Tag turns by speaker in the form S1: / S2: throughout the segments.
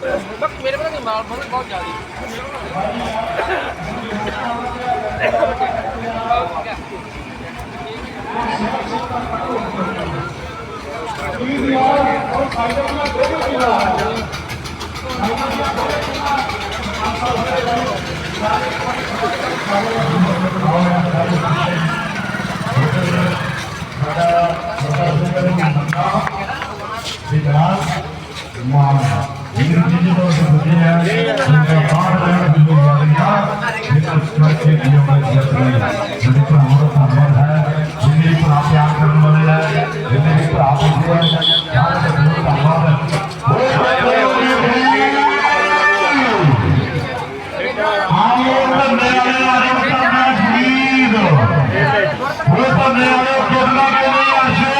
S1: ਮੇਰੇ ਕੋਲ ਨਹੀਂ ਮਾਲ ਬਹੁਤ ਬਹੁਤ ਜ਼ਿਆਦਾ
S2: ਵਿਕਾਸ ਮਾਨ ਸਮਾਜੇ ਦੀ ਉਹਨਾਂ ਦੀ ਜਤਨੀ ਜਿਹੜੇ ਭਰਾਵਾਂ ਦਾ ਧੰਨਵਾਦ ਹੈ ਜਿੰਨੇ ਵੀ ਭਰਾ ਪਿਆਰ ਕਰਨ ਵਾਲੇ ਹੈ ਜਿੰਨੇ ਵੀ ਭਰਾ ਬੈਠੇ ਆ ਯਾਰ ਦਾ ਬਹੁਤ ਧੰਨਵਾਦ ਆਓ ਬੰਦੇ ਵਾਲੇ ਅੱਜ ਕਰਨਾ ਸ਼ਹੀਦ ਉਹ ਬੰਦੇ ਵਾਲੇ ਕਿਰਨਾ ਕੇ ਨਹੀਂ ਆਸ਼ੇ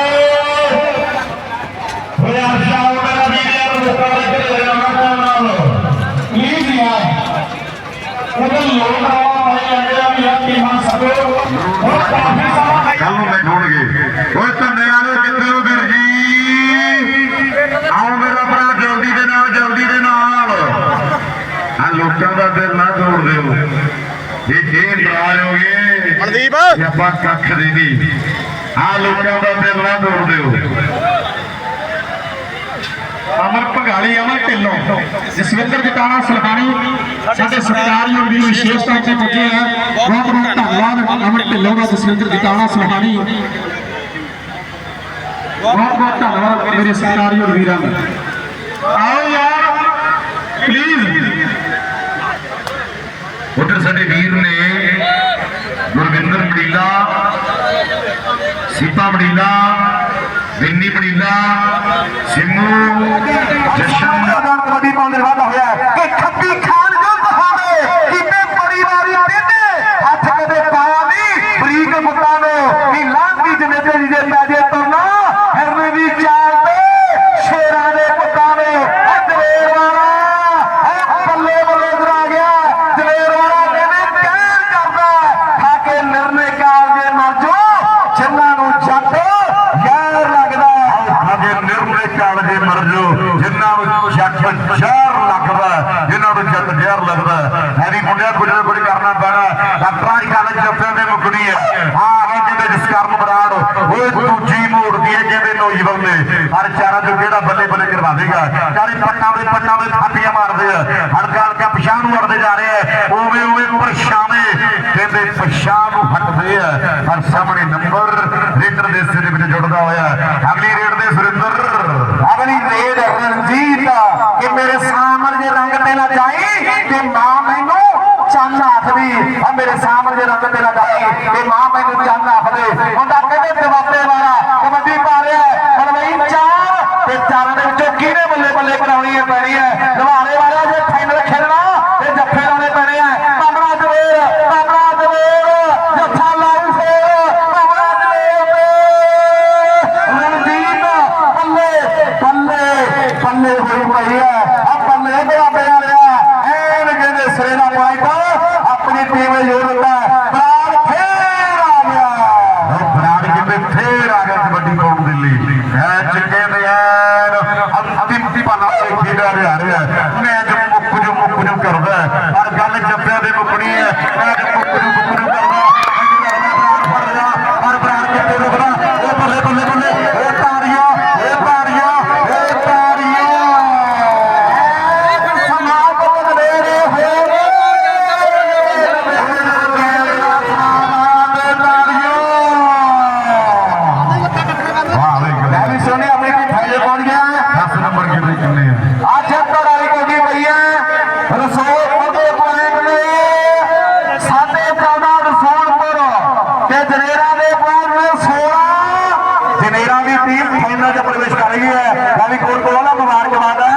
S2: ਹੋਇਆ ਸ਼ਾਹ ਮੇਰਾ ਵੀਰ ਨੂੰ ਮੁਕਾਬਲੇ ਕਰੇ ਜਾਣਾ ਨਾਲ ਪਲੀਜ਼ ਯਾਰ ਉਹਦੇ ਲੋਕ ਆਵਾ ਭਾਈ ਅੱਗੇ ਆ ਵੀ ਆ ਕਿ ਹਾਂ ਸਭੇ ਉਹ ਕਾਫੀ ਸਮਾਂ
S3: ਕੱਲ ਨੂੰ ਮੈਂ ਢੂੰਡਗੇ ਓਏ ਧੰਨੇ ਵਾਲੇ ਕਿੱਥੇ ਹੋ ਵੀਰ ਜੀ ਆਓ ਮੇਰਾ ਭਰਾ ਜਲਦੀ ਦੇ ਨਾਲ ਜਲਦੀ ਦੇ ਨਾਲ ਲੋਕਾਂ ਦਾ ਦਿਲ ਨਾ ਤੋੜ ਦਿਓ। ਜੇ ਜੇ ਡਰਾਇਓਗੇ
S4: ਮਨਦੀਪ!
S3: ਤੇ ਆਪਾਂ ਕੱਖ ਦੇ ਨਹੀਂ ਆ ਲੋਕਾਂ ਦਾ ਦਿਲ ਨਾ ਤੋੜ ਦਿਓ।
S2: ਅਮਰ ਭਗਾਲੀ ਅਮਰ ਢਿੱਲੋਂ। ਜਸਵਿੰਦਰ ਜਟਾਣਾ ਸੁਲਤਾਨੀ ਸਾਡੇ ਸਤਿਕਾਰਯੋਗ ਵੀਰ ਵਿਸ਼ੇਸ਼ ਤੌਰ ਤੇ ਪੁੱਜੇ ਆ। ਬਹੁਤ ਬਹੁਤ ਧੰਨਵਾਦ ਅਮਰ ਢਿੱਲੋਂ ਦਾ ਜਸਵਿੰਦਰ ਜਟਾਣਾ ਸੁਲਤਾਨੀ ਬਹੁਤ ਬਹੁਤ ਧੰਨਵਾਦ ਮੇਰੇ ਸਤਿਕਾਰਯੋਗ ਵੀਰਾਂ ਦਾ। ਆਓ ਯਾਰ ਪਲੀਜ਼
S3: ਉਧਰ ਸਾਡੇ ਵੀਰ ਨੇ ਗੁਰਵਿੰਦਰ ਮੜੀਲਾ ਸੀਪਾ ਮੜੀਲਾ ਬਿੰਨੀ ਮੜੀਲਾ ਸਿੰਮੂ ਜਸ਼ਨ
S2: ਕਬੱਡੀ ਪਾਉਂਦੇ ਵਾਦਾ ਹੋਇਆ ਹੈ ਕਿ ਖੱਬੀ ਖਾਨ ਜੁੱਧ ਹੋਵੇ ਕਿਤੇ ਪਰਿਵਾਰੀ ਟੇਡੇ ਹੱਥ ਕਦੇ ਪਾਇਆ ਨਹੀਂ ਬਰੀਕ ਮੁੱਟਾਂ ਨੂੰ ਕਿ ਲਾਂਗੀ ਜਨੇਤੇ ਜੀ ਦੇ ਪੈਜੇ ਤੁਰਨਾ ਹਰਨੇ ਦੀ ਚਾਲ ਤੇ ਸ਼ੇਰਾਂ ਦੇ ਪੁੱਤਾਂ ਨੂੰ ਅਦਵੇਰ ਵਾਲਾ ਐ ਬੱਲੇ ਬੱਲੇ ਦਰ ਆ ਗਿਆ ਦਲੇਰ ਵਾਲਾ ਕਹਿੰਦੇ ਕਹਿਰ ਕਰਦਾ ਖਾ ਕੇ ਨਿਰਣੇ ਕਾਲ ਜੇ ਮਰ ਜੋ ਜਿਨ੍ਹਾਂ ਨੂੰ ਜੱਟ ਯਾਰ ਲੱਗਦਾ
S3: ਅਗੇ ਨਿਰਮਲੇ ਕਾਲ ਦੇ ਮਰ ਜੋ ਜਿਨ੍ਹਾਂ ਨੂੰ ਜ਼ਹਿਰ ਲੱਗਦਾ ਜਿਨ੍ਹਾਂ ਨੂੰ ਜੱਟ ਜ਼ਹਿਰ ਲੱਗਦਾ ਹੈਰੀ ਮੁੰਡਿਆ ਕੁਝ ਨਾ ਕੁਝ ਕਰਨਾ ਪੈਣਾ ਡਾਕਟਰਾਂ ਦੀ ਕਾਲਜ ਜੱਫਿਆਂ ਦੇ ਮੁਕਣੀ ਹੈ। ਹਾਂ, ਇਹ ਕਹਿੰਦੇ ਜਿਸ ਬਰਾੜ, ਓਏ ਦੂਜੀ ਮੋੜਦੀ ਹੈ ਕਹਿੰਦੇ ਨੌਜਵਾਨ ਨੇ ਹਰ ਚਾਰਾਂ ਤੋਂ ਕਿਹੜਾ ਬੱਲੇ ਬੱਲੇ ਕਰਵਾ ਦੇਗਾ ਚਾਰੇ ਪੱਟਾਂ ਦੇ ਪੱਟਾਂ ਦੇ ਥਾਪੀਆਂ ਮਾਰਦੇ ਆ। ਹਲਕਾ ਹਲਕਾ ਪਛਾਣ ਨੂੰ ਵੜਦੇ ਜਾ ਰਹੇ ਆ। ਓਵੇਂ ਓਵੇਂ ਪਰਛਾਵੇਂ ਕਹਿੰਦੇ ਪਛਾਣ ਨੂੰ ਹਟਦੇ ਆ। ਪਰ ਸਾਹਮਣੇ ਨੰਬਰ, ਰੇਡਰ ਦੇ ਸਿਰ ਵਿੱਚ ਜੁੜਦਾ ਹੋਇਆ ਅਗਲੀ ਰੇਡ ਦੇ ਸੁਰਿੰਦਰ
S2: ਅਗਲੀ ਰੇਡ ਰਣਜੀਤ ਕਿ ਮੇਰੇ ਸਾਹਮਣੇ ਦੇਣਾ ਚਾਹੀ ਤੇ ਨਾ ਕਿ ਮਾਂ ਮੈਨੂੰ ਚੰਨ ਆਖਦੀ ਆ ਮੇਰੇ ਸਾਹਮਣੇ ਜੇ ਰੰਗ ਦੇਣਾ ਨਾ ਜਾਈ ਕਿ ਮਾਂ ਮੈਨੂੰ ਚੰਨ ਆਖਦੇ। ਮੁੰਡਾ ਕਹਿੰਦੇ ਦਵਾਤੇ ਵਾਲਾ, ਕਬੱਡੀ ਪਾ ਰਿਹਾ ਬਲਵਈ ਚਾਰ ਤੇ ਚਾਰਾਂ ਦੇ ਵਿੱਚੋਂ ਕਿਹਨੇ ਬੱਲੇ ਬੱਲੇ ਕਰਾਉਣੀ ਹੈ, ਪੈਣੀ ਹੈ? ਹੋਈ ਪਈ ਹੈ ਆ ਬੱਲੇ ਬਰਾਬੇ ਵਾਲਿਆ ਐਨ ਕਹਿੰਦੇ ਸਿਰੇ ਦਾ ਪੁਆਇੰਟ ਆਪਣੀ ਟੀਮ ਨੂੰ ਜੋੜ ਦਿੱਤਾ ਬਰਾੜ ਫੇਰ ਆ ਗਿਆ
S3: ਉਹ ਬਰਾੜ ਕਹਿੰਦੇ ਫੇਰ ਆ ਗਿਆ ਕਬੱਡੀ ਪਾਉਣ ਦੇ ਲਈ ਮੈਚ ਕਹਿੰਦੇ ਐਨ ਅੰਤਿਮ ਪਾਲਾ ਤੇ ਖੇਡਿਆ ਜਾ ਰਿਹਾ ਮੈਚ ਮੁੱਕ ਜੋ ਮੁੱਕ ਜੋ ਕਰਦਾ ਪਰ ਗੱਲ ਜੱਫਿਆਂ ਦੇ ਮੁੱਕਣੀ ਹੈ ਮੈਚ ਮੁੱਕ ਜੋ ਮੁੱਕ ਜੋ ਕਰਦਾ ਬਰਾੜ ਫੜ ਰਿਹਾ ਪਰ ਬਰਾੜ ਕਿੱਥੇ ਰੁਕਦਾ ਉਹ ਬੱਲੇ ਬੱਲੇ ਬੱਲੇ ਇਹ ਤਾੜੀਆਂ ਇਹ ਤਾੜੀਆਂ ਇਹ ਤਾੜੀਆਂ
S2: ਸਮਾਂ ਤੋਂ ਮੇਰੇ ਹੋਏ
S3: ਵਾਹ ਵੇ
S2: ਮੈਂ ਵੀ ਸੁਣਿਆ ਆਪਣੀ ਕੋਈ ਫਾਇਦੇ ਪਹੁੰਚ ਗਿਆ
S3: 10 ਨੰਬਰ ਕਿੰਨੇ ਕਿੰਨੇ ਆ
S2: ਅੱਜ ਤੜਾਈ ਕੋਡੀ ਪਈ ਹੈ ਰਸੋਲ ਉਹਦੇ ਪੁਆਇੰਟ ਨੇ ਸਾਡੇ ਚੌਦਾ ਰਸੋਲਪੁਰ ਤੇ ਜਨੇਰਾ ਦੇ ਪੁਆਇੰਟ ਨੇ 16 ਜਨੇਰਾ ਦੀ ਟੀਮ ਫਾਈਨਲ 'ਚ ਪ੍ਰਵੇਸ਼ ਕਰ ਗਈ ਹੈ ਮੈਂ ਵੀ ਕੋਲ ਕੋਲ ਨਾ ਮੁਬਾਰਕਬਾਦ ਹੈ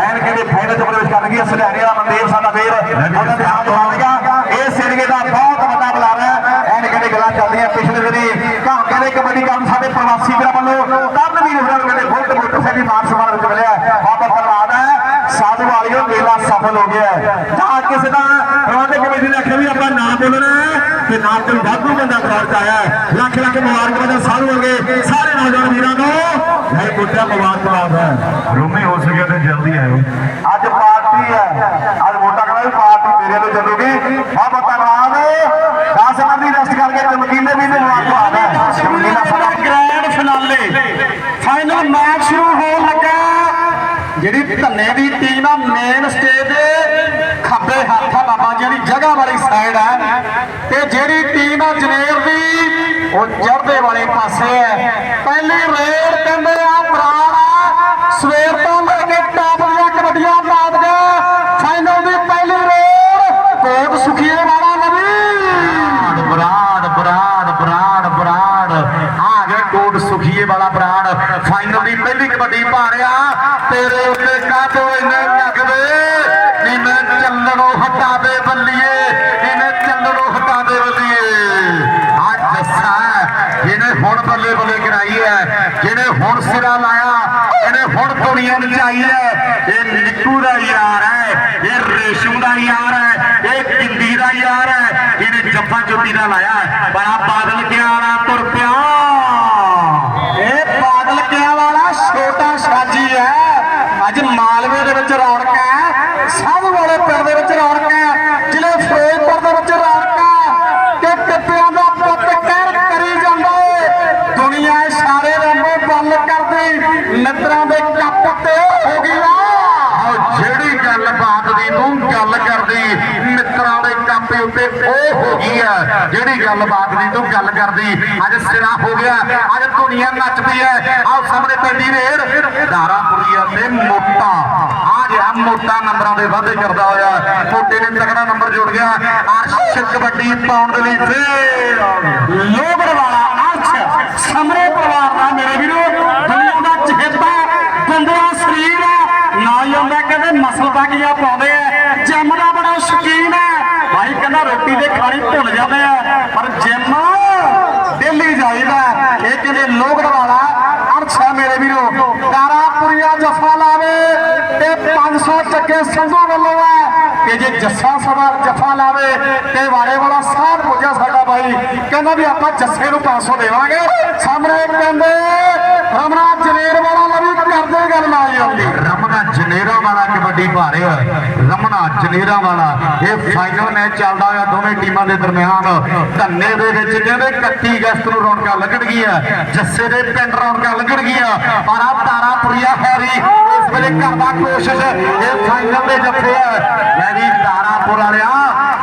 S2: ਐਨ ਕਹਿੰਦੇ ਫਾਈਨਲ 'ਚ ਪ੍ਰਵੇਸ਼ ਕਰ ਗਈ ਹੈ ਸੁਨਹਿਰੇ ਦਾ ਮਨਦੀਪ ਸਾਡਾ ਵੀਰ ਉਹਨਾਂ ਦੇ ਹੱਥ ਵਾਲਿਆ ਇਹ ਸਿਰਗੇ ਦਾ ਬਹੁਤ ਵੱਡਾ ਬੁਲਾਵਾ ਹੈ ਐਨ ਕਹਿੰਦੇ ਗੱਲਾਂ ਚੱਲਦੀਆਂ ਪਿਛਲੇ ਦਿਨੀ ਕਾਂ ਕਹਿੰਦੇ ਕਬੱਡੀ ਕੰਮ ਸਾਡੇ ਪ੍ਰਵਾਸੀ ਵੀਰਾਂ ਵੱਲੋਂ ਕਰਨ ਵੀਰ ਹੋਰਾਂ ਨੂੰ ਕਹਿੰਦੇ ਬੁੱਟ ਬੁੱਟ ਸਾਡੀ ਮਾਨ ਸਨਮਾਨ ਵਿੱਚ ਮਿਲਿਆ ਹੈ। ਬਹੁਤ ਧੰਨਵਾਦ ਹੈ ਸਾਧੂ ਵਾਲਿਓ ਮੇਲਾ ਸਫਲ ਹੋ ਗਿਆ ਹੈ। ਜਾਂ ਕਿਸੇ ਦਾ
S1: ਪ੍ਰਬੰਧਕ ਕਮੇਟੀ ਨੇ ਆਖਿਆ ਵੀ ਆਪਾਂ ਨਾ ਬੋਲਣਾ ਤੇ ਨਾਲ ਕੋਈ ਵਾਧੂ ਬੰਦਾ ਗਰਾਊਂਡ ਆਇਆ ਹੈ। ਲੱਖ ਲੱਖ ਮੁਬਾਰਕਬਾਦ ਸਾਰੂ ਵਰਗੇ ਸਾਰੇ ਨੌਜਵਾਨ ਵੀਰਾਂ ਨੂੰ। ਇਹ ਮੁੱਦਾ ਮੁਬਾਰਕਬਾਦ ਹੈ।
S2: ਰੋਮੀ ਹੋ ਸਕਿਆ ਤੇ ਜਲਦੀ ਆਇਓ।
S1: ਅੱਜ ਪਾਰਟੀ ਹੈ। ਅੱਜ ਵੋਟਾਂ ਕਰਾ ਵੀ ਪਾਰਟੀ ਮੇਰੇ ਨੂੰ ਚੱਲੂਗੀ। ਬਹੁਤ ਧੰਨਵਾਦ। 10 ਮਿੰਟ ਦੀ ਰੈਸਟ ਕਰਕੇ ਚਮਕੀਲੇ ਵੀ ਨੇ ਮੁਬਾਰਕਬਾਦ ਹੈ। ਚਮਕੀਲਾ ਸਾਡਾ ਗ੍ਰੈਂਡ ਫਿਨਾਲੇ ਫਾਈਨਲ ਮੈਚ ਸ਼ੁਰੂ ਹੋਣ ਲੱਗਾ। ਜਿਹੜੀ ਧੰਨੇ ਦੀ ਟੀਮ ਆ ਮੇਨ ਸਟੇਜ ਦੇ ਖੱਬੇ ਹੱਥ ਆ ਬਾਬਾ ਜੀ ਦੀ ਜਗ੍ਹਾ ਵਾਲੀ ਸਾਈਡ ਹੈ ਤੇ ਜਿਹੜੀ ਟੀਮ ਆ ਜਨੇਰ ਦੀ ਉਹ ਚੜ੍ਹਦੇ ਵਾਲੇ ਪਾਸੇ ਹੈ ਪਹਿਲੀ ਰੇਡ ਕਹਿੰਦੇ ਆ ਪ੍ਰਾਣ ਆ ਸਵੇਰ ਤੋਂ ਲੈ ਕੇ ਟਾਪ ਦੀਆਂ ਕਬੱਡੀਆਂ ਬਾਦ ਗਿਆ ਫਾਈਨਲ ਦੀ ਪਹਿਲੀ ਰੇਡ ਕੋਟ ਸੁਖੀਏ ਵਾਲਾ ਨਵੀ ਬਰਾੜ ਬਰਾੜ ਬਰਾੜ ਬਰਾੜ ਆ ਗਿਆ ਕੋਟ ਸੁਖੀਏ ਵਾਲਾ ਬਰਾੜ ਫਾਈਨਲ ਦੀ ਪਹਿਲੀ ਕਬੱਡੀ ਪਾ ਰਿਹਾ ਤੇਰੇ ਉੱਤੇ ਕਾਹਤੋਂ ਇੰਨੇ ਲੱਗਦੇ ਨੀ ਮੈਂ ਚੱਲਣੋਂ ਹਟਾ ਦੇ ਬੱਲੀਏ ਇਹਨੇ ਚੱਲਣੋਂ ਹਟਾ ਦੇ ਬੱਲੀਏ ਆ ਜੱਸਾ ਜਿਹਨੇ ਹੁਣ ਬੱਲੇ ਬੱਲੇ ਕਰਾਈ ਹੈ, ਜਿਹਨੇ ਹੁਣ ਸਿਰਾ ਲਾਇਆ ਇਹਨੇ ਹੁਣ ਦੁਨੀਆ ਨਚਾਈ ਹੈ, ਇਹ ਨਿੱਕੂ ਦਾ ਯਾਰ ਹੈ, ਇਹ ਰੇਸ਼ਮ ਦਾ ਯਾਰ ਹੈ, ਇਹ ਕਿੰਦੀ ਦਾ ਯਾਰ ਹੈ ਇਹਨੇ ਜੱਫਾ ਜੁੱਤੀ ਦਾ ਲਾਇਆ ਹੈ। ਬੜਾ ਬਾਦਲ ਕਿਆ ਤੁਰ ਪਿਆ ਇਹ ਬਾਦਲ ਕਿਆ ਵਾਲਾ ਛੋਟਾ ਸਾਜੀ ਹੈ ਅੱਜ ਮਾਲਵੇ ਦੇ ਵਿੱਚ ਰੌਣਕ ਹੈ ਸਭ ਵਾਲੇ ਪਿੰਡ ਦੇ ਵਿੱਚ ਰੌਣਕ ਹੈ ਜ਼ਿਲ੍ਹੇ ਫਿਰੋਜ਼ਪੁਰ ਦੇ ਵਿੱਚ ਰੌਣਕ ਹੈ ਕਿ ਕਿੱਤਿਆਂ ਦਾ ਪੁੱਤ ਕਹਿਰ ਕਰੀ ਜਾਂਦਾ ਏ ਦੁਨੀਆ ਸਾਰੇ ਰੰਗੋ ਬੰਦ ਕਰਦੀ ਮਿੱਤਰਾਂ ਦੇ ਕੱਪ ਤੇ ਹੋ ਗਈ ਆ ਆਹ ਜਿਹੜੀ ਗੱਲ ਬਾਤ ਦੀ ਤੂੰ ਗੱਲ ਕਰਦੀ ਮਿੱਤਰਾਂ ਦੇ ਕਾਪੇ ਉੱਤੇ ਉਹ ਹੋ ਗਈ ਆ, ਜਿਹੜੀ ਗੱਲ ਬਾਤ ਦੀ ਤੂੰ ਗੱਲ ਕਰਦੀ, ਅੱਜ ਸਿਰਾ ਹੋ ਗਿਆ, ਅੱਜ ਦੁਨੀਆ ਨੱਚਦੀ ਹੈ ਆਹ ਸਾਹਮਣੇ ਪੈਂਦੀ ਰੇਡ ਦਾਰਾਪੁਰੀਆ ਤੇ ਮੋਟਾ ਆ ਜਿਹੜਾ ਮੋਟਾ ਨੰਬਰਾਂ ਦੇ ਵਾਧੇ ਕਰਦਾ ਹੋਇਆ, ਮੋਟੇ ਨੇ ਤਕੜਾ ਨੰਬਰ ਜੁੜ ਗਿਆ, ਅਰਸ਼ ਕਬੱਡੀ ਪਾਉਣ ਦੇ ਲਈ ਫੇਰ ਲੋਗੜ ਵਾਲਾ ਅਰਸ਼ ਸਮਰੇ ਪਰਿਵਾਰ ਦਾ ਮੇਰੇ ਵੀਰੋ ਕਹਿੰਦੇ ਪਾਉਂਦੇ ਆ। ਜਿਮ ਦਾ ਬੜਾ ਸ਼ੌਕੀਨ ਹੈ ਭਾਈ ਕਹਿੰਦਾ ਰੋਟੀ ਦੇ ਖਾਣੀ ਭੁੱਲ ਜਾਂਦੇ ਆ। ਪਰ ਜਿਮ ਦਿੱਲੀ ਜਾਈਦਾ। ਇਹ ਕਹਿੰਦੇ ਲੋਗੜ ਵਾਲਾ ਅਰਛਾ ਮੇਰੇ ਵੀਰੋ। ਕਾਰਾਪੁਰੀਆ ਜਫਾ ਲਾਵੇ ਤੇ 500 ਚੱਕੇ ਸੰਧੂ ਵੱਲੋਂ ਹੈ ਕਿ ਜੇ ਜੱਸਾ ਸਵਾ ਜਫਾ ਲਾਵੇ ਤੇ ਵਾੜੇ ਵਾਲਾ ਸਾਧ ਪੁੱਜਾ ਸਾਡਾ ਭਾਈ। ਕਹਿੰਦਾ ਵੀ ਆਪਾਂ ਜੱਸੇ ਨੂੰ 500 ਦੇਵਾਂਗੇ। ਸਾਹਮਣੇ ਕਹਿੰਦੇ ਰਮਣਾ ਜਨੇਰ ਵਾਲਾ ਲਵੀ ਕਰਦੇ ਗੱਲ ਨਾ ਆਉਂਦੀ। ਰਮਣਾ ਜਨੇਰਾ ਵਾਲਾ ਕਬੱਡੀ ਪਾ ਰਿਹਾ ਰਮਣਾ ਜਨੇਰਾ ਵਾਲਾ। ਇਹ ਫਾਈਨਲ ਮੈਚ ਚੱਲਦਾ ਹੋਇਆ ਦੋਵੇਂ ਟੀਮਾਂ ਦੇ ਦਰਮਿਆਨ। ਧੰਨੇ ਦੇ ਵਿੱਚ ਕਹਿੰਦੇ 31 ਅਗਸਤ ਨੂੰ ਰੌਣਕਾਂ ਲੱਗਣਗੀਆਂ ਜੱਸੇ ਦੇ ਪਿੰਡ ਰੌਣਕਾਂ ਲੱਗਣਗੀਆਂ ਪਰ ਆ ਤਾਰਾਪੁਰੀਆ ਹੈਰੀ ਇਸ ਵੇਲੇ ਕਰਦਾ ਕੋਸ਼ਿਸ਼ ਇਹ ਫਾਈਨਲ ਦੇ ਜੱਫੇ ਹੈ ਯਾਨੀ ਤਾਰਾਪੁਰ ਵਾਲਿਆ,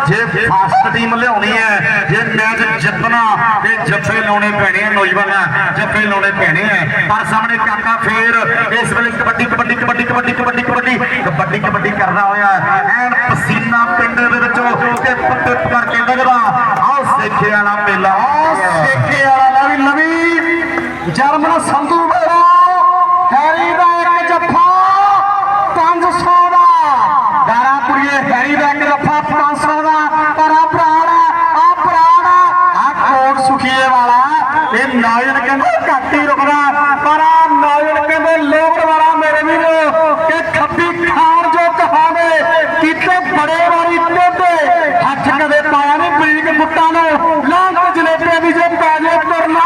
S1: ਜੇ ਫਾਸਟ ਟੀਮ ਲਿਆਉਣੀ ਹੈ, ਜੇ ਮੈਚ ਜਿੱਤਣਾ, ਤੇ ਜੱਫੇ ਲਾਉਣੇ ਪੈਣੇ ਆ ਨੌਜਵਾਨਾਂ, ਜੱਫੇ ਲਾਉਣੇ ਪੈਣੇ ਆ। ਪਰ ਸਾਹਮਣੇ ਕਾਕਾ ਫੇਰ ਇਸ ਵੇਲੇ ਕਬੱਡੀ ਕਬੱਡੀ ਕਬੱਡੀ ਕਬੱਡੀ ਕਬੱਡੀ। ਕਬੱਡੀ ਕਬੱਡੀ ਕਰਦਾ ਹੋਇਆ। ਐਨ ਪਸੀਨਾ ਪਿੰਡ ਦੇ ਵਿੱਚੋਂ ਟਿਪ ਟਿਪ ਕਰਕੇ ਲੱਗਦਾ ਆਹ ਸੇਖੇ ਵਾਲਾ ਮੇਲਾ ਆਹ ਸੇਖੇ ਵਾਲਾ ਲਵੀ ਲਵੀ ਜਰਮਨ ਸੰਧੂ ਮੇਰਾ ਹੈਰੀ ਦਾ ਇੱਕ ਜੱਫਾ 500 ਦਾ ਦਾਰਾਪੁਰੀਏ ਹੈਰੀ ਦਾ ਇੱਕ ਜੱਫਾ 500 ਦਾ ਪਰ ਆ ਪ੍ਰਾਣ ਆ ਪ੍ਰਾਣ ਆ ਕੋਟ ਸੁਖੀਏ ਵਾਲਾ ਇਹ ਨਾਇਨ ਕਹਿੰਦੇ ਘੱਟ ਹੀ ਰੁਕਦਾ ਪਰ ਆ ਨਾਇਨ ਕਹਿੰਦੇ ਲੋਗੜ ਵਾਲਾ ਮੇਰੇ ਵੀਰੋ ਕਿ ਖੱਬੀ ਖਾਨ ਜੋ ਕਹਾਵੇ ਕਿਤੇ ਬੜੇ ਵਾਰੀ ਟੇਢੇ ਹੱਥ ਕਦੇ ਪਾਇਆ ਨਹੀਂ ਬਰੀਕ ਬੁੱਟਾਂ ਨੂੰ ਲਾਂਘ ਜਲੇਬੇ ਦੀ ਜੇ ਪੈ ਜੇ ਤੁਰਨਾ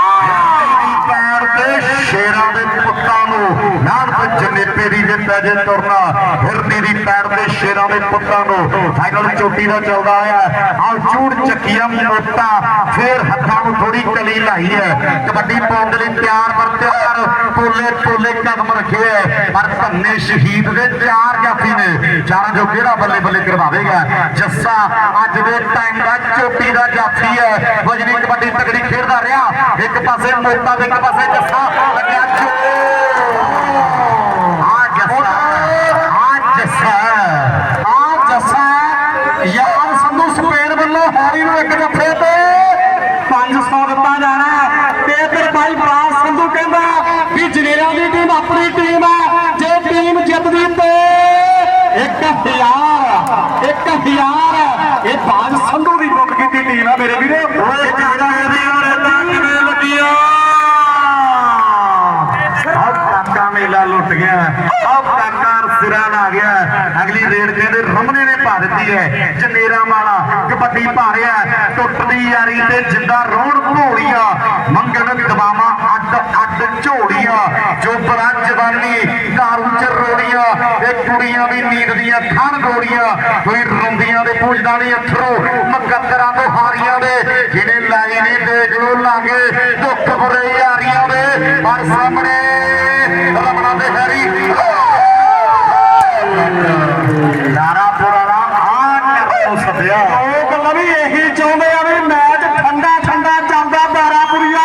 S1: ਪੈਰ ਤੇ ਸ਼ੇਰਾਂ ਦੇ ਪੁੱਤਾਂ ਨੂੰ ਨਾਨ ਤੇ ਜਨੇਪੇ ਦੀ ਜੇ ਪੈ ਜੇ ਤੁਰਨਾ ਹਿਰਨੀ ਦੀ ਪੈਰ ਤੇ ਸ਼ੇਰਾਂ ਦੇ ਪੁੱਤਾਂ ਨੂੰ ਫਾਈਨਲ ਚੋਟੀ ਦਾ ਚੱਲਦਾ ਆ ਆਹ ਚੂੜ ਚੱਕੀਆਂ ਮੋਟਾ, ਫੇਰ ਹੱਥਾਂ ਨੂੰ ਥੋੜੀ ਕਲੀ ਲਾਈ ਹੈ। ਕਬੱਡੀ ਪਾਉਣ ਦੇ ਲਈ ਤਿਆਰ ਪਰ ਤਿਆਰ ਪੋਲੇ ਪੋਲੇ ਕਦਮ ਰੱਖੇ ਹੈ। ਪਰ ਧੰਨੇ ਸ਼ਹੀਦ ਦੇ ਚਾਰ ਜਾਫੀ ਨੇ। ਚਾਰਾਂ ਜੋ ਕਿਹੜਾ ਬੱਲੇ ਬੱਲੇ ਕਰਵਾਵੇਗਾ? ਜੱਸਾ, ਅੱਜ ਦੇ ਟਾਈਮ ਦਾ ਚੋਟੀ ਦਾ ਜਾਫੀ ਹੈ। ਵਜਨੀ ਕਬੱਡੀ ਤਕੜੀ ਖੇਡਦਾ ਰਿਹਾ। ਇੱਕ ਪਾਸੇ ਮੋਟਾ ਤੇ ਇੱਕ ਪਾਸੇ ਜੱਸਾ, ਲੱਗਿਆ ਚੋ ਆ ਜੱਸਾ ਆ ਜੱਸਾ ਆ ਜੱਸਾ ਯਾਰ ਸੰਧੂ ਸਪੇਨ ਵੱਲੋਂ ਹੈਰੀ ਨੂੰ ਇੱਕ ਜੱਫੇ ਤੇ 500 ਦਿੱਤਾ ਜਾਣਾ ਹੈ। ਤੇ ਇਧਰ ਬਾਈ ਬਰਾਸ ਸੰਧੂ ਕਹਿੰਦਾ ਵੀ ਜਨੇਰਾ ਦੀ ਟੀਮ ਆਪਣੀ ਟੀਮ ਹੈ ਜੇ ਟੀਮ ਜਿੱਤਦੀ ਤੇ 1000 1000 ਇਹ ਬਾਜ ਸੰਧੂ ਦੀ ਬੁੱਕ ਕੀਤੀ ਟੀਮ ਹੈ ਮੇਰੇ ਵੀਰੇ ਓਏ ਜ਼ਿਆਦਾ ਇਹਦੀ ਰੇਤਾ ਕਿਵੇਂ ਲੱਗੀਆਂ ਆਹ ਕਾਕਾ ਮੇਲਾ ਲੁੱਟ ਗਿਆ ਆਹ ਕਾਕਾ ਸਿਰਾਂ ਆ ਗਿਆ
S2: ਅਗਲੀ ਰੇਡ ਕਹਿੰਦੇ ਰਮਨੇ ਨੇ ਹੈ, ਜਨੇਰਾ ਵਾਲਾ ਕਬੱਡੀ ਪਾ ਟੁੱਟਦੀ ਯਾਰੀ ਤੇ ਜਿੰਦਾ ਰੋਣ ਘੋੜੀਆਂ ਮੰਗਣ ਦਬਾਵਾਂ ਅੱਡ ਅੱਡ ਝੋੜੀਆਂ ਜੋ ਬਰਾ ਜਵਾਨੀ ਕਾਰੂ ਚ ਰੋੜੀਆਂ, ਇਹ ਕੁੜੀਆਂ ਵੀ ਨੀਂਦ ਦੀਆਂ ਖਾਣ ਗੋੜੀਆਂ ਕੋਈ ਰੋਂਦੀਆਂ ਦੇ ਪੂਜਦਾ ਨਹੀਂ ਅੱਥਰੋ ਮਕੱਦਰਾਂ ਤੋਂ ਹਾਰੀਆਂ ਦੇ, ਜਿਹਨੇ ਲਾਈ ਨਹੀਂ ਦੇਖ ਲੋ ਲਾਗੇ, ਦੁੱਖ ਬੁਰੇ ਯਾਰੀਆਂ ਦੇ, ਪਰ ਸਾਹਮਣੇ ਰਮਣਾ ਦੇ ਹਰੀ ਨਾਰਾ ਪੁਰਾਣਾ ਆ ਕਰੋ ਸਭਿਆ
S1: ਲੋਕ ਲਵੀ ਇਹੀ ਚਾਹੁੰਦੇ ਆ ਵੀ ਮੈਚ ਠੰਡਾ ਠੰਡਾ ਚੱਲਦਾ ਬਾਰਾਪੁਰੀਆ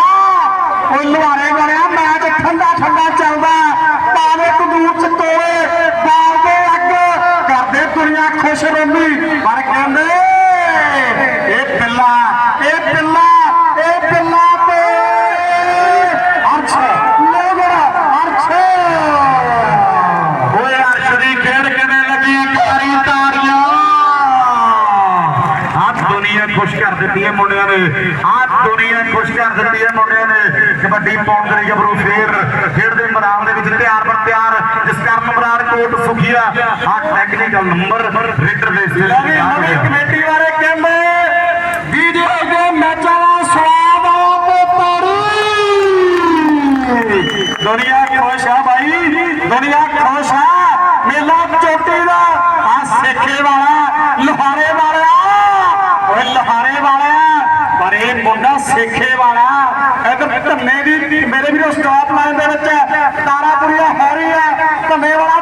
S1: ਓਏ ਲੁਹਾਰੇ ਵਾਲਿਆ ਮੈਚ ਠੰਡਾ ਠੰਡਾ ਚੱਲਦਾ ਪਾਵੇ ਤੰਦੂਰ ਚ ਤੋੜੇ ਬਾਲਦੇ ਅੱਗ ਕਰਦੇ ਖੁਸ਼ ਰੋਂਦੀ ਪਰ ਕਹਿੰਦੇ, ਇਹ ਪਿੱਲਾ ਇਹ ਪਿੱਲਾ ਇਹ ਪਿੱਲਾ ਤੇ ਅਰਸ਼ ਲੋਗੜਾ ਅਰਸ਼।
S2: ਓਏ ਅਰਸ਼ ਦੀ ਖੇਡ ਕਿਵੇਂ ਲੱਗੀ? ਕਾਰੀ ਤਾਰੀਆਂ ਆ ਦੁਨੀਆ ਖੁਸ਼ ਕਰ ਦਿੱਤੀ ਹੈ ਮੁੰਡਿਆਂ ਨੇ। ਆ ਦੁਨੀਆ ਖੁਸ਼ ਕਰ ਦਿੱਤੀ ਹੈ ਮੁੰਡਿਆਂ ਨੇ। ਕਬੱਡੀ ਪਾਉਣ ਦੇ ਲਈ ਜਬਰੂ ਫੇਰ ਖੇਡ ਦੇ ਮੈਦਾਨ ਦੇ ਵਿੱਚ ਤਿਆਰ ਬਰ ਤਿਆਰ, ਜਿਸ ਕੋਟ ਸੁਖੀਆ ਆ। ਟੈਕਨੀਕਲ ਨੰਬਰ ਰੀਡਰ ਦੇ ਸਿਰ
S1: ਨਵੀਂ ਕਮੇਟੀ ਬਾਰੇ ਕਹਿੰਦੇ ਵੀਡੀਓ ਦੇ ਮੈਚਾਂ ਦਾ ਸਵਾਦ ਆਉਂਦੇ ਪਾੜੀ ਦੁਨੀਆ ਖੁਸ਼ ਆ ਭਾਈ ਦੁਨੀਆ ਖੁਸ਼ ਆ ਮੇਲਾ ਚੋਟੀ ਦਾ ਆ ਸੇਖੇ ਵਾਲਾ ਲੋਹਾਰੇ ਵਾਲਾ ਓਏ ਲੋਹਾਰੇ ਵਾਲਾ ਪਰ ਇਹ ਮੁੰਡਾ ਸੇਖੇ ਵਾਲਾ ਇਧਰ ਧੰਨੇ ਦੀ ਮੇਰੇ ਵੀਰੋ ਸਟਾਪ ਲਾਈਨ ਦੇ ਵਿੱਚ ਤਾਰਾਪੁਰੀਆ ਹੈਰੀ ਆ ਧੰਨੇ ਵਾਲਾ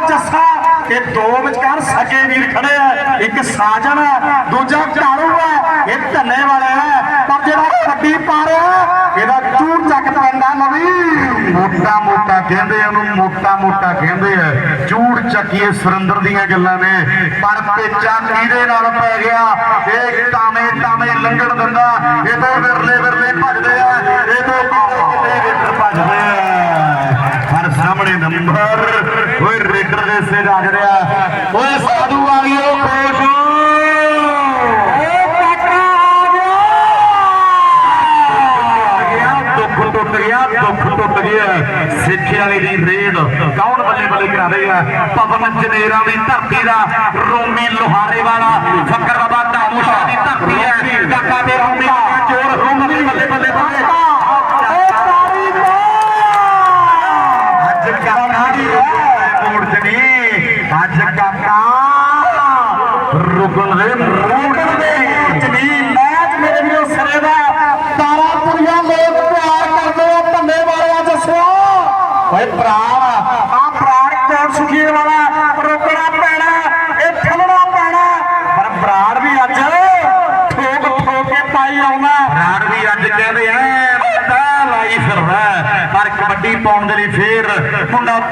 S1: ਜੱਸਾ ਦੋ ਵਿਚਕਾਰ ਸਕੇ ਵੀਰ ਖੜੇ ਆ। ਇੱਕ ਸਾਜਨ ਆ, ਦੂਜਾ ਢਾਲੂ ਆ। ਇਹ ਧੰਨੇ ਵਾਲੇ ਆ। ਪਰ ਜਿਹੜਾ ਖੱਡੀ ਪਾ ਰਿਹਾ ਇਹਦਾ ਚੂੜ ਚੱਕ ਪੈਂਦਾ ਨਵੀਂ।
S2: ਮੋਟਾ ਮੋਟਾ ਕਹਿੰਦੇ ਆ ਉਹਨੂੰ ਮੋਟਾ ਮੋਟਾ ਕਹਿੰਦੇ ਆ। ਚੂੜ ਚੱਕੀਏ ਸੁਰਿੰਦਰ ਦੀਆਂ ਗੱਲਾਂ ਨੇ। ਪਰ ਪੇਚਾ ਕਿਹਦੇ ਨਾਲ ਪੈ ਗਿਆ। ਇਹ ਟਾਵੇਂ ਟਾਵੇਂ ਲੰਘਣ ਦਿੰਦਾ। ਇਹ ਤੋਂ ਵਿਰਲੇ ਵਿਰਲੇ ਭੱਜਦੇ ਆ। ਇਹ ਤੋਂ ਕਿਤੇ ਕਿਤੇ ਸਾਹਮਣੇ ਓਏ ਰੇਡਰ ਦੇ ਸੇ ਰੱਜ ਰਿਹਾ। ਓਏ ਸਾਧੂ
S1: ਆ ਗਿਆ
S2: ਆ ਗਿਆ ਦੁੱਖ ਟੁੱਟ ਗਿਆ, ਦੁੱਖ ਟੁੱਟ ਗਿਆ। ਸਿੱਖੇ ਵਾਲੇ ਦੀ ਰੇਡ ਕੌਣ ਬੱਲੇ ਬੱਲੇ ਕਰਾ ਦੇਗਾ ਪਵਨ ਜਨੇਰਾ ਦੀ ਧਰਤੀ ਦਾ ਰੋਮੀ ਲੋਹਾਰੇ ਵਾਲਾ ਫੱਕਰ ਬਾਬਾ ਢਾਮੂ ਦੀ ਧਰਤੀ ਹੈ। ਕਾਕਾ ਦੇ ਰੋਮੀ ਦਾ ਰੋਮੀ ਬੱਲੇ ਬੱਲੇ ਬੱਲੇ
S1: ਓ ਤਾਰੀ
S2: ਅੱਜ ਕਾਕਾ ਦੀ ਮੋੜ ਜਣੀ ਅੱਜ ਕਾਕਾ ਰੁਕਣ ਦੇ ਰੁਕਣ ਦੇ
S1: ਜਨੀ ਮੈਚ ਮੇਰੇ ਵੀਰੋ ਸਰੇ ਦਾ ਤਾਰਾਪੁਰੀਆ ਲੋਕ ਪਿਆਰ ਕਰਦੇ ਆ ਧੰਨੇ ਵਾਲਿਆ ਜੱਸਿਆ ਓਏ ਪ੍ਰਾਣ ਆ ਪ੍ਰਾਣ ਕੋਟ ਸੁਖੀਰ ਵਾਲਾ ਰੋਕਣਾ ਪੈਣਾ ਇਹ ਠੱਲਣਾ ਪੈਣਾ। ਪਰ ਪ੍ਰਾਣ ਵੀ ਅੱਜ ਠੋਕ ਠੋਕ ਕੇ ਪਾਈ ਆਉਣਾ
S2: ਰਾੜ ਵੀ ਅੱਜ ਕਹਿੰਦੇ ਆ ਲਾਈ ਫਿਰਦਾ। ਪਰ ਕਬੱਡੀ ਪਾਉਣ ਦੇ ਲਈ ਫੇਰ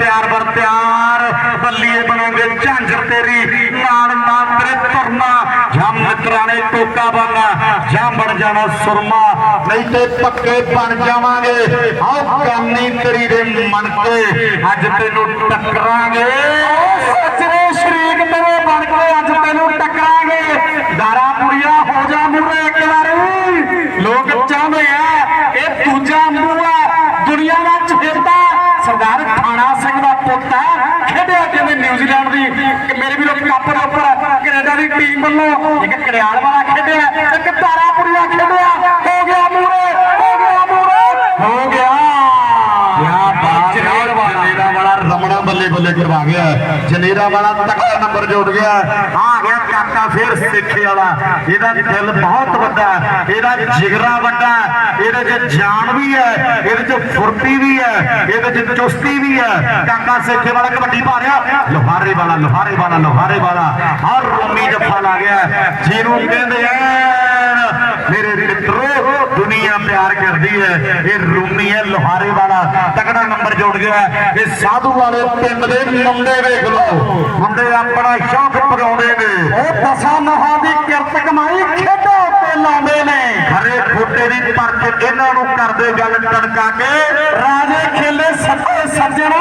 S2: ਤਿਆਰ ਬਰ ਤਿਆਰ ਬੱਲੀਏ ਬਣਾਂਗੇ ਝਾਂਜਰ ਤੇਰੀ ਨਾਲ ਨਾਲ ਤੇਰੇ ਤੁਰਨਾ। ਜਾਂ ਮਿੱਤਰਾਂ ਨੇ ਟੋਕਾ ਬਣਨਾ ਜਾਂ ਬਣ ਜਾਣਾ ਸੁਰਮਾ। ਨਹੀਂ ਤੇ ਪੱਕੇ ਬਣ ਜਾਵਾਂਗੇ। ਆਓ ਕਾਨੀ ਤੇਰੀ ਦੇ ਮਨ ਤੇ, ਅੱਜ ਤੈਨੂੰ ਟੱਕਰਾਂਗੇ।
S1: ਸੱਚੇ ਸ਼ਰੀਕ ਤੇਰੇ ਬਣ ਕੇ ਅੱਜ ਤੈਨੂੰ ਟੱਕਰਾਂਗੇ ਦਾਰਾਪੁਰੀਆ ਹੋ ਜਾ ਮੂਰੇ ਇੱਕ ਵਾਰੀ ਲੋਕ ਚਾਹੁੰਦੇ ਆ ਇਹ ਦੂਜਾ ਮੂੰਹ ਆ ਦੁਨੀਆ ਦਾ ਚਹੇਤਾ ਸਰਦਾਰ ਥਾਣਾ ਸਿੰਘ ਦਾ ਪੁੱਤ ਹੈ ਖੇਡਿਆ ਜਿਵੇਂ ਨਿਊਜ਼ੀਲੈਂਡ ਦੀ ਕਿ ਮੇਰੇ ਵੀ ਲੋਕ ਕੱਪ ਦੇ ਉੱਪਰ ਕੈਨੇਡਾ ਦੀ ਟੀਮ ਵੱਲੋਂ ਇੱਕ ਕੜਿਆਲ ਵਾਲਾ ਖੇਡਿਆ ਇੱਕ ਦਾਰਾਪੁਰੀਆ ਖੇਡਿਆ। ਹੋ ਗਿਆ ਮੂਰੇ ਹੋ ਗਿਆ ਮੂਰੇ ਹੋ ਗਿਆ। ਜਨੇਰਾ ਵਾਲਾ।
S2: ਰਮਣਾ ਬੱਲੇ ਬੱਲੇ ਕਰਵਾ ਗਿਆ। ਜਨੇਰਾ ਵਾਲਾ ਤਕੜਾ ਨੰਬਰ ਜੋੜ ਗਿਆ। ਆ ਗਿਆ। ਕਾਕਾ ਫਿਰ ਸਿੱਖੇ ਵਾਲਾ, ਇਹਦਾ ਦਿਲ ਬਹੁਤ ਵੱਡਾ ਇਹਦਾ ਜਿਗਰਾ ਵੱਡਾ ਇਹਦੇ 'ਚ ਜਾਨ ਵੀ ਹੈ, ਇਹਦੇ 'ਚ ਫੁਰਤੀ ਵੀ ਹੈ, ਇਹਦੇ 'ਚ ਚੁਸਤੀ ਵੀ ਹੈ। ਕਾਕਾ ਸਿੱਖੇ ਵਾਲਾ ਕਬੱਡੀ ਪਾ ਰਿਹਾ ਲੋਹਾਰੇ ਵਾਲਾ ਲੋਹਾਰੇ ਵਾਲਾ ਲੋਹਾਰੇ ਵਾਲਾ, ਹਰ ਰੋਮੀ ਜੱਫਾ ਲਾ ਗਿਆ ਜਿਹਨੂੰ ਕਹਿੰਦੇ ਐਨ, ਮੇਰੇ ਦੁਨੀਆ ਪਿਆਰ ਕਰਦੀ ਹੈ। ਇਹ ਰੂਮੀ ਹੈ ਲੋਹਾਰੇ ਵਾਲਾ। ਤਕੜਾ ਨੰਬਰ ਜੋੜ ਗਿਆ। ਇਹ ਸਾਧੂ ਵਾਲੇ ਪਿੰਡ ਦੇ ਮੁੰਡੇ ਵੇਖ ਲਓ। ਮੁੰਡੇ ਆਪਣਾ ਸ਼ੌਕ ਪਗਾਉਂਦੇ ਨੇ।
S1: ਉਹ ਦਸਾਂ ਨਹਾਂ ਦੀ ਕਿਰਤ ਕਮਾਈ ਖੇਡਾਂ ਉੱਤੇ ਲਾਉਂਦੇ ਨੇ।
S2: ਹਰੇ ਫੁੱਟੇ ਦੀ ਪਰਚ ਇਹਨਾਂ ਨੂੰ ਕਰਦੇ ਗੱਲ ਟੜਕਾ ਕੇ।
S1: ਰਾਜੇ ਖੇਲੇ ਸੱਚੇ ਸੱਜਣ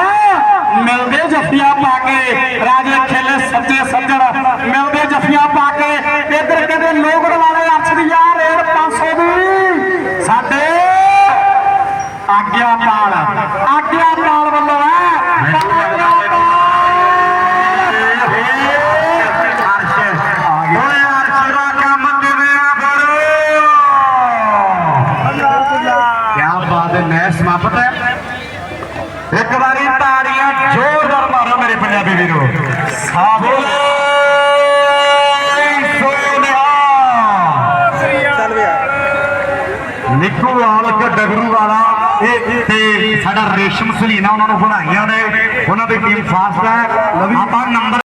S1: ਮਿਲਦੇ ਜੱਫੀਆਂ ਪਾ ਕੇ ਰਾਜੇ ਖੇਲੇ ਸੱਚੇ ਸੱਜਣ ਮਿਲਦੇ ਜੱਫੀਆਂ ਪਾ ਕੇ ਇਧਰ ਕਹਿੰਦੇ ਲੋਗੜ ਵਾਲੇ ਅਰਸ਼ ਦੀ ਯਾਰ ਰੇਡ 500 ਦੀ ਸਾਡੇ ਆਗਿਆਪਾਲ ਆਗਿਆਪਾਲ ਵੱਲੋਂ ਹੈ ਆਗਿਆਪਾਲ
S2: ਇਹ ਤੇ ਸਾਡਾ ਰੇਸ਼ਮ ਸਲੀਨਾ ਉਹਨਾਂ ਨੂੰ ਬਣਾਈਆਂ ਨੇ ਉਹਨਾਂ ਦੀ ਟੀਮ ਫਾਸਟ ਹੈ? ਆਪਾਂ ਨੰਬਰ